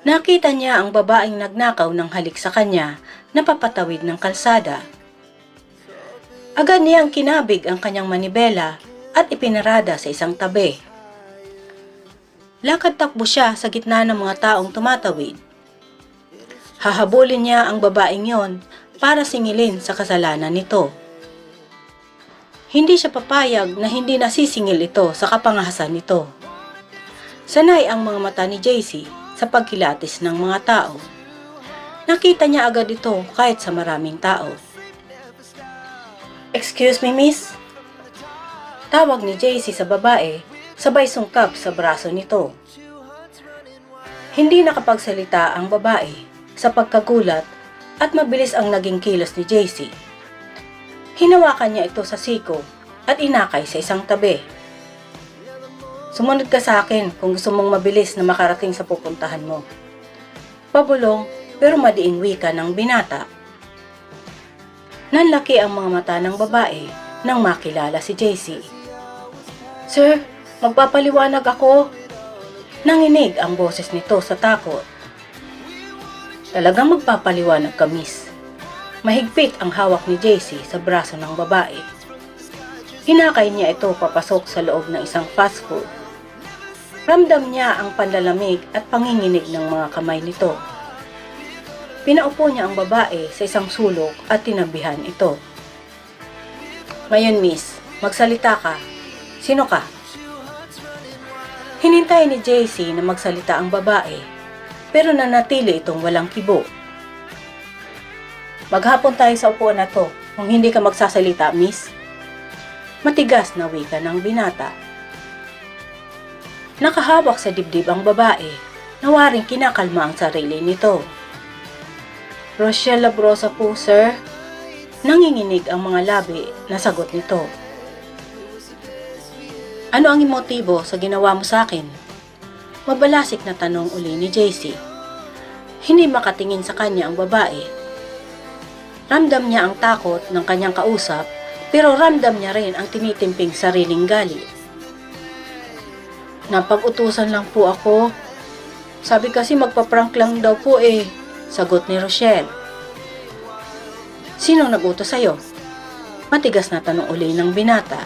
Nakita niya ang babaeng nagnakaw ng halik sa kanya na papatawid ng kalsada. Agad niyang kinabig ang kanyang manibela at ipinarada sa isang tabi. Lakad takbo siya sa gitna ng mga taong tumatawid. Hahabulin niya ang babaeng yon para singilin sa kasalanan nito. Hindi siya papayag na hindi nasisingil ito sa kapangahasan nito. Sanay ang mga mata ni JC sa pagkilatis ng mga tao. Nakita niya agad ito kahit sa maraming tao. Excuse me, miss? Tawag ni JC sa babae, sabay sungkap sa braso nito. Hindi nakapagsalita ang babae sa pagkagulat at mabilis ang naging kilos ni JC. Hinawakan niya ito sa siko at inakay sa isang tabi. Sumunod ka sa akin kung gusto mong mabilis na makarating sa pupuntahan mo. Pabulong pero madiing wika ng binata. Nanlaki ang mga mata ng babae nang makilala si JC. Sir, magpapaliwanag ako. Nanginig ang boses nito sa takot. Talagang magpapaliwanag ka, miss. Mahigpit ang hawak ni JC sa braso ng babae. Hinakay niya ito papasok sa loob ng isang fast food. Ramdam niya ang panlalamig at panginginig ng mga kamay nito. Pinaupo niya ang babae sa isang sulok at tinabihan ito. Ngayon, miss, magsalita ka. Sino ka? Hinintay ni JC na magsalita ang babae, pero nanatili itong walang kibo. Maghapon tayo sa upuan na to kung hindi ka magsasalita, miss. Matigas na wika ng binata. Nakahawak sa dibdib ang babae, nawaring kinakalma ang sarili nito. Rochelle Labrosa po, sir. Nanginginig ang mga labi na sagot nito. Ano ang motibo sa ginawa mo sa akin? Mabalasik na tanong uli ni JC. Hindi makatingin sa kanya ang babae. Ramdam niya ang takot ng kanyang kausap, pero ramdam niya rin ang tinitimping sariling galit. Napag-utusan lang po ako. Sabi kasi magpa-prank lang daw po eh, sagot ni Rochelle. Sinong nag-utos sa'yo? Matigas na tanong uli ng binata.